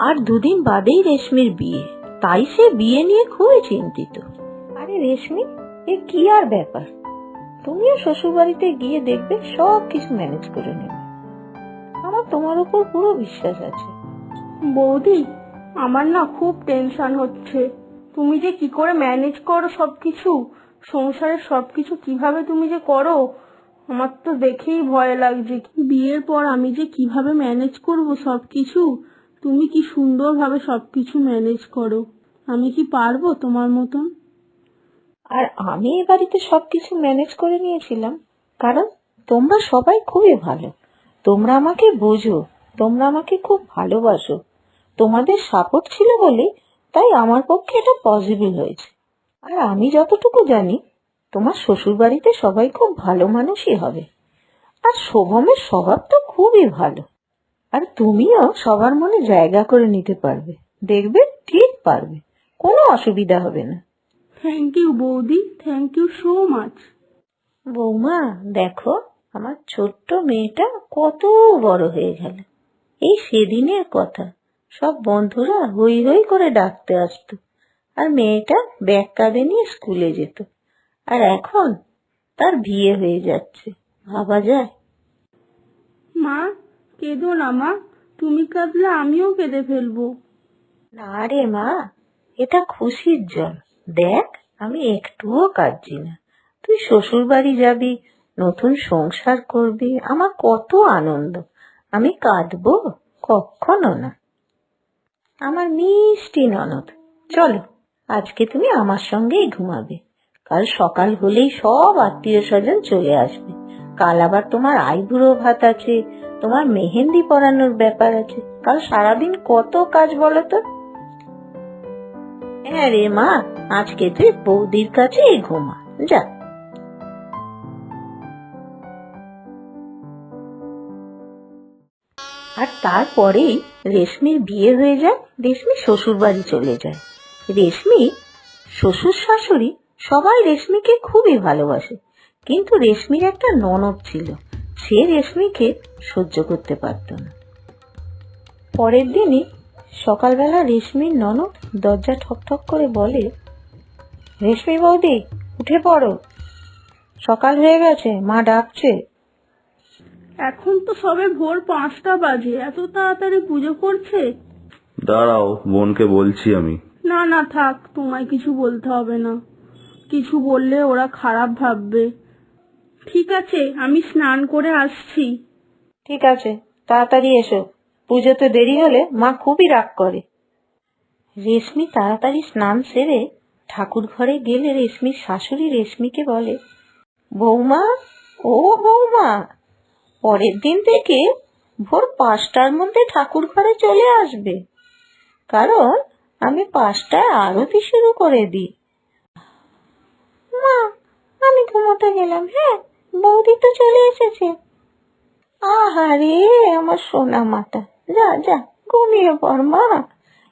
আর দুদিন বাদেই রেশমির বিয়ে। তাই সে বিয়ে নিয়ে খুবই চিন্তিত। আরে রেশমি, এ কি আর ব্যাপার? তুমিও শ্বশুর বাড়িতে গিয়ে দেখবে সব কিছু ম্যানেজ করে নেবে। আমার তোমার উপর পুরো বিশ্বাস আছে। বৌদি, আমার না খুব টেনশন হচ্ছে। তুমি যে কি করে ম্যানেজ করো সবকিছু? সংসারের সবকিছু কীভাবে তুমি যে করো? আমার তো দেখেই ভয় লাগছে বিয়ের পর আমি যে কীভাবে ম্যানেজ করব সবকিছু? তুমি কি সুন্দরভাবে সবকিছু ম্যানেজ করো? আমি কি পারব তোমার মতন? আর আমি এ বাড়িতে সবকিছু ম্যানেজ করে নিয়েছিলাম, কারণ তোমরা সবাই খুবই ভালো। তোমরা আমাকে বোঝো, তোমরা আমাকে খুব ভালোবাসো। তোমাদের সাপোর্ট ছিল বলে তাই আমার পক্ষে এটা পসিবল হয়েছে। আর আমি যতটুকু জানি, তোমার শ্বশুর বাড়িতে সবাই খুব ভালো মানুষই হবে। আর শোভমের স্বভাব তো খুবই ভালো। আর তুমিও সবার মনে জায়গা করে নিতে পারবে। দেখবে ঠিক পারবে। কোনো অসুবিধা হবে না। থ্যাংক ইউ বৌদি। থ্যাংক ইউ সো মাচ বৌমা দেখো আমার ছোট্ট মেয়েটা কত বড় হয়ে গেল। এই সেদিনের কথা। সব বন্ধুরা হই হই করে ডাকতে আসতো। আর মেয়েটা ব্যাগ কাঁধে নিয়ে স্কুলে যেত। আর এখন তার বিয়ে হয়ে যাচ্ছে। ভাবা যায়। মা কেঁদো না, মা। তুমি কাঁদলে আমিও কেঁদে ফেলব। না রে, মা, এটা খুশির জল। দেখ, আমি একটুও কাঁদছি না। তুই শ্বশুর বাড়ি যাবি, নতুন সংসার করবি, আমার কত আনন্দ। আমি কাঁদবো কখনো না। আমার মিষ্টি ননদ, চলো, আজকে তুমি আমার সঙ্গেই ঘুমাবে। কাল সকাল হলেই সব আত্মীয় স্বজন চলে আসবে। কাল আবার তোমার আইবুড়ো ভাত আছে তোমার মেহেন্দি পরানোর ব্যাপার আছে। কাল সারাদিন কত কাজ বলো তো? হ্যাঁ রে মা, আজকে তুই বৌদির কাছেই ঘুমা, যা। আর তারপরেই রেশমির বিয়ে হয়ে যায়, রেশমি শ্বশুর বাড়ি চলে যায়। রেশমি, শ্বশুর শাশুড়ি সবাই রেশমিকে খুবই ভালোবাসে। কিন্তু রেশমির একটা ননদ ছিল। সে রেশমিকে সহ্য করতে পারত না। পরের দিনই সকালবেলা রেশমির ননদ দরজা ঠকঠক করে বলে রেশমি বৌদি উঠে পড়ো। সকাল হয়ে গেছে মা ডাকছে। এখন তো সবে ভোর পাঁচটা বাজে এত তাড়াতাড়ি পুজো করছে? দাঁড়াও বোনকে বলছি আমি। না না থাক তোমায় কিছু বলতে হবে না। কিছু বললে ওরা খারাপ ভাববে। ঠিক আছে, আমি স্নান করে আসছি। ঠিক আছে, তাড়াতাড়ি এসো। পুজোতে দেরি হলে মা খুবই রাগ করে। রেশমি তাড়াতাড়ি স্নান সেরে ঠাকুর ঘরে গেলে রেশমির শাশুড়ি রেশমিকে বলে, বৌমা, ও বৌমা, পরের দিন থেকে ভোর পাঁচটার মধ্যে ঠাকুর ঘরে চলে আসবে। কারণ আমি পাঁচটায় আরতি শুরু করে দিই। মা, আমি ঘুমোতে গেলাম হ্যাঁ? বৌদি তো চলে এসেছে। আহারে, আমার সোনা মাতা। যা যা, ঘুমিয়ে পড়, মা।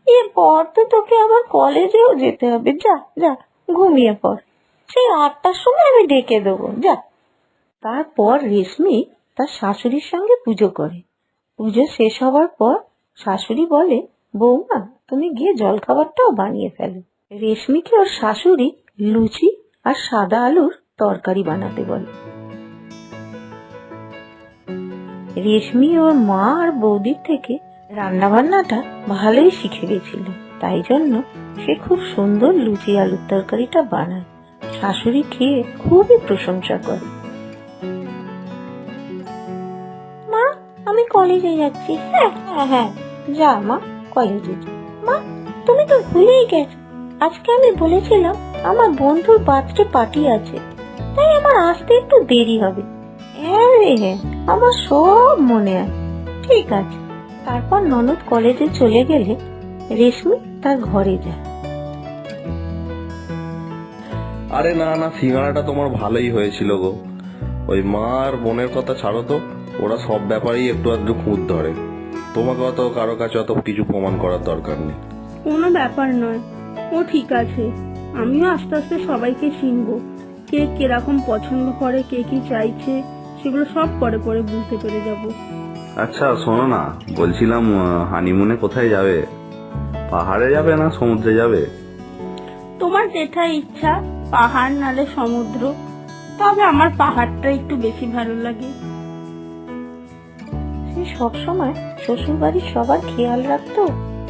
এরপর তো তোকে আবার কলেজেও যেতে হবে। যা যা, ঘুমিয়ে পড়। সেই আটটার সময় আমি ডেকে দেবো। যা। তারপর রেশমি তার শাশুড়ির সঙ্গে পুজো করে। পুজো শেষ হওয়ার পর শাশুড়ি বলে, বৌমা, তুমি গিয়ে জলখাবারটাও বানিয়ে ফেলো। রেশমিকে ওর শাশুড়ি লুচি আর সাদা আলুর তরকারি বানাতে বলে। রেশমি ওর মা আর বৌদির থেকে রান্না বান্নাটা ভালোই শিখে গেছিল। তাই জন্য সে খুব সুন্দর লুচি আলুর তরকারিটা বানায়। শাশুড়ি খেয়ে খুবই প্রশংসা করে। মা, আমি কলেজে যাচ্ছি। হ্যাঁ হ্যাঁ হ্যাঁ। যা মা, কলেজে মা, তুমি তো ভুলেই গেছো। আজকে আমি বলেছিলাম, আমার বন্ধুর বার্থডে পার্টি আছে। তাই আমার আসতে একটু দেরি হবে। হ্যাঁ রে হ্যাঁ। আমার সব মনে আছে। ঠিক আছে। তারপর ননদ কলেজে চলে গেলে রেশমি তার ঘরে যায়। আরে না না সিঙ্গাড়াটা তোমার ভালোই হয়েছিল গো। ওই মা আর বোনের কথা ছাড়ো তো ওরা সব ব্যাপারেই একটু আধটু খুঁত ধরে। তোমাকে অত কারও কাছে অত কিছু প্রমাণ করার দরকার নেই। কোনো ব্যাপার নয়। ও ঠিক আছে। আমিও আস্তে আস্তে সবাইকে চিনবো। কে কীরকম পছন্দ করে কে কি চাইছে। সেগুলো সব পরে পরে বুঝতে পেরে যাব। আচ্ছা শোনো না বলছিলাম হানিমুনে কোথায় যাবে? পাহাড়ে যাবে না সমুদ্রে যাবে? তোমার যেটা ইচ্ছা পাহাড় নালে সমুদ্র তবে আমার পাহাড়টা একটু বেশি ভালো লাগে। সে সবসময় শ্বশুর বাড়ির সবার খেয়াল রাখতো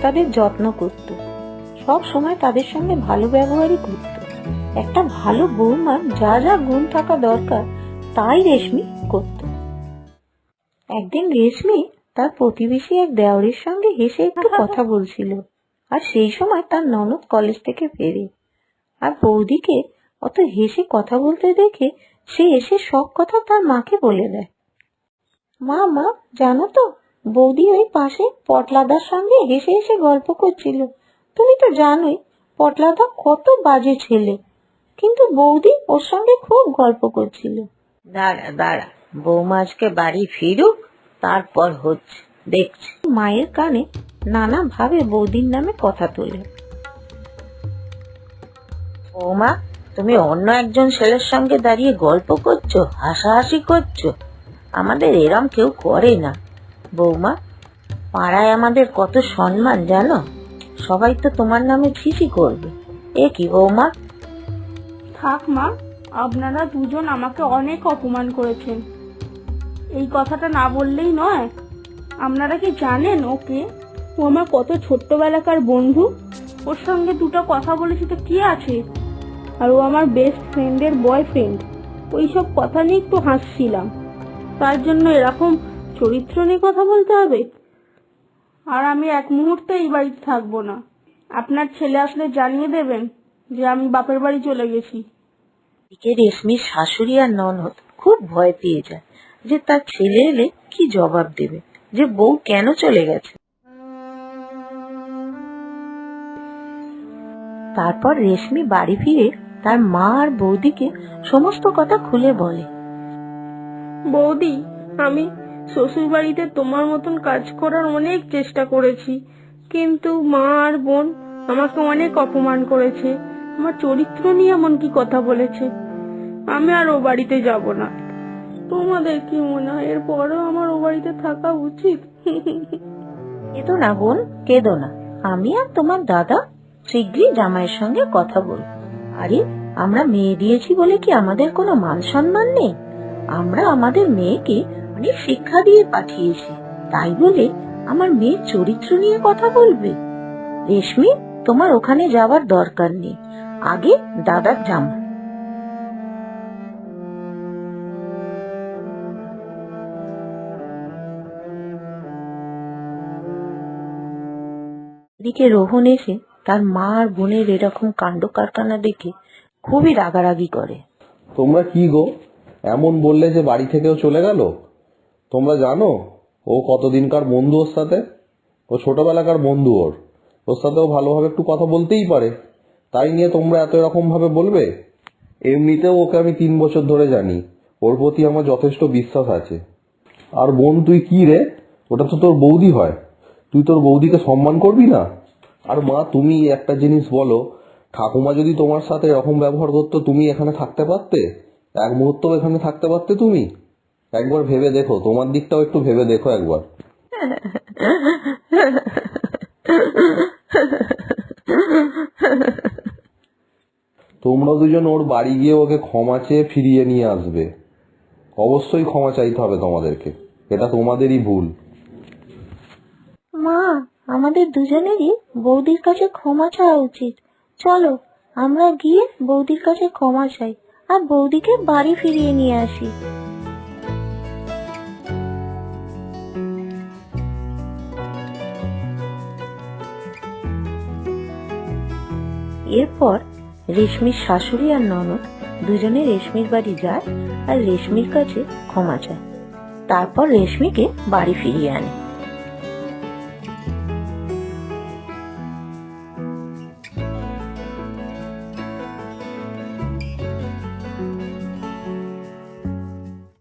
তাদের যত্ন করত। সব সময় তাদের সঙ্গে ভালো ব্যবহারই করত। একটা ভালো বৌমার যা যা গুণ থাকা দরকার তাই রেশমি করত। একদিন রেশমি তার প্রতিবেশী এক দেওরের সঙ্গে হেসে একটু কথা বলছিল। আর সেই সময় তার ননদ কলেজ থেকে ফেরে। আর বৌদিকে অত হেসে কথা বলতে দেখে সে এসে সব কথা তার মাকে বলে দেয়। মা মা, জানো তো, বৌদি ওই পাশে পটলাদার সঙ্গে হেসে হেসে গল্প করছিল। তুমি তো জানোই, পটলাদা কত বাজে ছেলে। কিন্তু বৌদি ওর সঙ্গে খুব গল্প করছিল। দাঁড়া দাঁড়া বৌমা আজকে বাড়ি ফিরুক, তারপর হচ্ছে, দেখছি। মায়ের কানে নানা ভাবে বৌদির নামে কথা তোলে। বৌমা, তুমি অন্য একজন ছেলের সঙ্গে দাঁড়িয়ে গল্প করছ, হাসাহাসি করছ? আমাদের এরম কেউ করে না। বৌমা, পাড়ায় আমাদের কত সম্মান জানো? সবাই তো তোমার নামে ছিছি করবে। এ কি বৌমা? থাক মা, আপনারা দুজন আমাকে অনেক অপমান করেছেন। এই কথাটা না বললেই নয়। আপনারা কি জানেন ওকে? ও আমার কত ছোট্টবেলাকার বন্ধু। ওর সঙ্গে দুটো কথা বলেছি তো কি আছে? আর ও আমার বেস্ট ফ্রেন্ডের বয়ফ্রেন্ড ওই সব কথা নিয়ে একটু হাসছিলাম। তার জন্য এরকম চরিত্র নিয়ে কথা বলতে হবে? আর আমি এক মুহূর্তে এই বাড়িতে থাকব না। আপনার ছেলে আসলে জানিয়ে দেবেন যে আমি বাপের বাড়ি চলে গেছি। রেশমির শাশুড়ি আর ননদ খুব ভয় পেয়ে যায়। যে তার ছেলে এলে কি জবাব দেবে? যে বউ কেন চলে গেছে? তারপর রেশমি বাড়ি ফিরে তার মা আর বৌদিকে সমস্ত কথা খুলে বলে। বৌদি, আমি শ্বশুর বাড়িতে তোমার মতন কাজ করার অনেক চেষ্টা করেছি, কিন্তু মা আর বোন আমাকে অনেক অপমান করেছে। আমার চরিত্র নিয়ে এমন কি কথা বলেছে? আমি আর ও বাড়িতে যাব না। তোমাদের কি মনে হয়? এরপরও আমার ও বাড়িতে থাকা উচিত? কেঁদো না বোন, কেঁদো না। আমি আর তোমার দাদা শীঘ্রই জামাইয়ের সঙ্গে কথা বলব। আরে, আমরা মেয়ে দিয়েছি বলে কি আমাদের কোনো মান সম্মান নেই? আমরা আমাদের মেয়েকে অনেক শিক্ষা দিয়ে পাঠিয়েছি। তাই বলে আমার মেয়ের চরিত্র নিয়ে কথা বলবে? রেশমি, তোমার ওখানে যাওয়ার দরকার নেই। আগে দাদার জামা। এদিকে রোহন এসে তার মা আর বোনের এরকম কাণ্ড কারখানা দেখে খুবই রাগারাগি করে। তোমরা কি গো? এমন বললে যে বাড়ি থেকেও চলে গেল? তোমরা জানো, ও কতদিনকার বন্ধু ওর সাথে? ও ছোটবেলাকার বন্ধু ওর। ওর সাথেও ভালোভাবে একটু কথা বলতেই পারে। তাই নিয়ে তোমরা এত এরকম ভাবে বলবে? এমনিতেও ওকে আমি তিন বছর ধরে জানি। ওর প্রতি আমার যথেষ্ট বিশ্বাস আছে। আর বোন, তুই কি রে? ওটা তো তোর বৌদি হয়। তুই তোর বৌদিকে সম্মান করবি না? আর মা, তুমি একটা জিনিস বলো, ঠাকুমা যদি তোমার সাথে এরকম ব্যবহার করতো, তুমি এখানে থাকতে পারতে? এক মুহূর্ত এখানে থাকতে পারতে তুমি? একবার ভেবে দেখো, তোমার দিকটাও একটু ভেবে দেখো একবার। তোমরা দুজন ওর বাড়ি গিয়ে ওকে ক্ষমা চেয়ে ফিরিয়ে নিয়ে আসবে। অবশ্যই ক্ষমা চাইতে হবে তোমাদেরকে। এটা তোমাদেরই ভুল মা আমাদের দুজনেরই বৌদির কাছে ক্ষমা চাওয়া উচিত। চলো, আমরা গিয়ে বৌদির কাছে ক্ষমা চাই আর বৌদিকে বাড়ি ফিরিয়ে নিয়ে আসি। এরপর রেশমির শাশুড়ি আর ননদ দুজনে রেশমির বাড়ি যায় আর রেশমির কাছে ক্ষমা চায়। তারপর রেশমিকে বাড়ি ফিরিয়ে আনে।